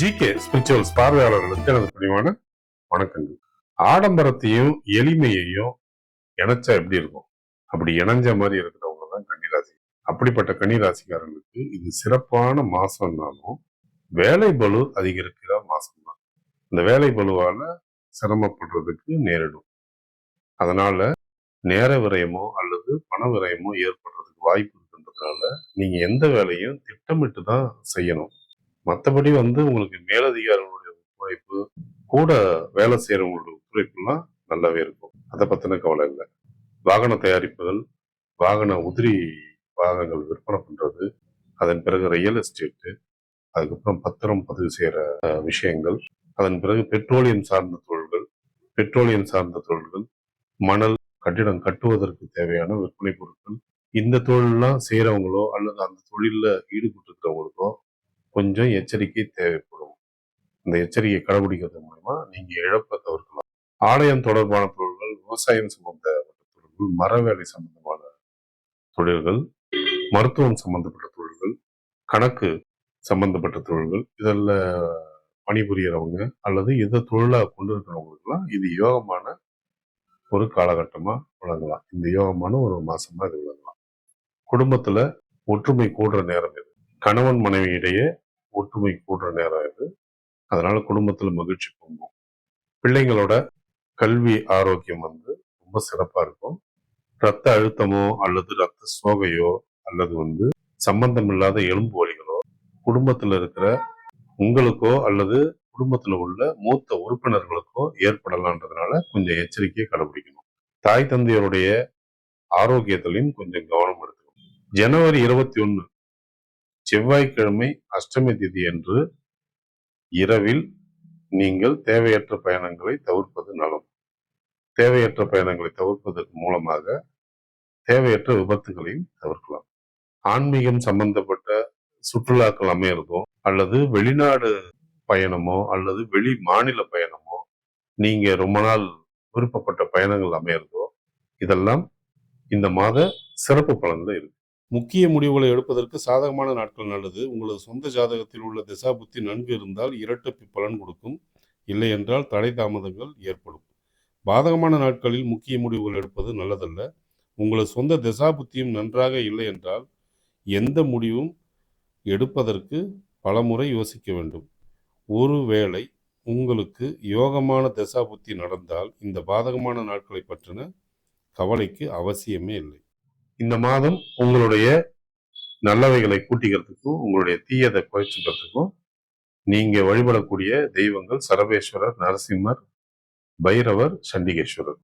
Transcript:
G K spirituals பார்வையாளர்களுக்கு எனது பணிவான வணக்கங்கள். ஆடம்பரத்தையும் எளிமையையும் இணைச்சா எப்படி இருக்கும்? அப்படி இணைஞ்ச மாதிரி இருக்கிறவங்க தான் கன்னிராசி. அப்படிப்பட்ட கன்னிராசிக்காரர்களுக்கு இது சிறப்பான மாசம்னாலும் வேலை பலு அதிகரிக்கிற மாசம் தான் இந்த வேலை பலுவால சிரமப்படுறதுக்கு நேரிடும். அதனால நேர விரயமோ அல்லது பண விரயமோ ஏற்படுறதுக்கு வாய்ப்பு இருக்குன்றதுனால நீங்க எந்த வேலையும் திட்டமிட்டு தான் செய்யணும். மற்றபடி வந்து உங்களுக்கு மேலதிகாரிகளுடைய ஒத்துழைப்பு கூட வேலை செய்யறவங்களுடைய ஒத்துழைப்புலாம் நல்லாவே இருக்கும். அதை பற்றின கவலை இல்லை. வாகன தயாரிப்புகள் வாகன உதிரி வாகனங்கள் விற்பனை பண்ணுறது அதன் பிறகு ரியல் எஸ்டேட்டு அதுக்கப்புறம் பத்திரம் பதிவு செய்கிற விஷயங்கள் அதன் பிறகு பெட்ரோலியம் சார்ந்த தொழில்கள் பெட்ரோலியம் சார்ந்த தொழில்கள் மணல் கட்டிடம் கட்டுவதற்கு தேவையான விற்பனை பொருட்கள் இந்த தொழிலெல்லாம் செய்கிறவங்களோ அல்லது அந்த தொழிலில் ஈடுபட்டு இருக்கிறவங்களுக்கோ கொஞ்சம் எச்சரிக்கை தேவைப்படும். இந்த எச்சரிக்கை கடைபிடிக்கிறது மூலமா நீங்க இழப்பை தவிர்க்கலாம். ஆலயம் தொடர்பான தொழில்கள் விவசாயம் சம்பந்தப்பட்ட தொழில்கள் மர வேலை சம்பந்தமான தொழில்கள் மருத்துவம் சம்பந்தப்பட்ட தொழில்கள் கணக்கு சம்பந்தப்பட்ட தொழில்கள் இதில் பணிபுரியறவங்க அல்லது இதை தொழிலாக கொண்டு இருக்கிறவங்களுக்குலாம் இது யோகமான ஒரு காலகட்டமாக விளங்கலாம். இந்த யோகமான ஒரு மாசமாக இது விளங்கலாம். குடும்பத்தில் ஒற்றுமை கூடுற நேரம் இது. கணவன் மனைவி இடையே ஒற்றுமை கூடுற நேரம் இது. அதனால குடும்பத்துல மகிழ்ச்சி பொங்கும். பிள்ளைங்களோட கல்வி ஆரோக்கியம் வந்து ரொம்ப சிறப்பா இருக்கும். ரத்த அழுத்தமோ அல்லது ரத்த சோகையோ அல்லது வந்து சம்பந்தம் இல்லாத எலும்பு வலிகளோ குடும்பத்துல இருக்கிற உங்களுக்கோ அல்லது குடும்பத்துல உள்ள மூத்த உறுப்பினர்களுக்கோ ஏற்படலான்றதுனால கொஞ்சம் எச்சரிக்கையை கடைபிடிக்கணும். தாய் தந்தையருடைய ஆரோக்கியத்திலையும் கொஞ்சம் கவனம் எடுத்துக்கணும். ஜனவரி இருபத்தி ஒன்று செவ்வாய்க்கிழமை அஷ்டமி திதி அன்று இரவில் நீங்கள் தேவையற்ற பயணங்களை தவிர்ப்பது நலம். தேவையற்ற பயணங்களை தவிர்ப்பதற்கு மூலமாக தேவையற்ற விபத்துகளையும் தவிர்க்கலாம். ஆன்மீகம் சம்பந்தப்பட்ட சுற்றுலாக்கள் அமையிறதோ அல்லது வெளிநாடு பயணமோ அல்லது வெளி மாநில பயணமோ நீங்க ரொம்ப நாள் விருப்பப்பட்ட பயணங்கள் அமையிறதோ இதெல்லாம் இந்த மாத சிறப்பு பலன்ல இருக்கு. முக்கிய முடிவுகளை எடுப்பதற்கு சாதகமான நாட்கள் நல்லது. உங்களது சொந்த ஜாதகத்தில் உள்ள திசாபுத்தி நன்கு இருந்தால் இரட்டு பலன் கொடுக்கும். இல்லை என்றால் தடை தாமதங்கள் ஏற்படும். பாதகமான நாட்களில் முக்கிய முடிவுகள் எடுப்பது நல்லதல்ல. உங்களது சொந்த திசாபுத்தியும் நன்றாக இல்லை என்றால் எந்த முடிவும் எடுப்பதற்கு பலமுறை யோசிக்க வேண்டும். ஒருவேளை உங்களுக்கு யோகமான தசாபுத்தி நடந்தால் இந்த பாதகமான நாட்களை பற்றின கவலைக்கு அவசியமே இல்லை. இந்த மாதம் உங்களுடைய நல்லவைகளை கூட்டிக்கிறதுக்கும் உங்களுடைய தீயதை குறைச்சிக்கிறதுக்கும் நீங்க வழிபடக்கூடிய தெய்வங்கள் சரவேஸ்வரர் நரசிம்மர் பைரவர் சண்டிகேஸ்வரர்.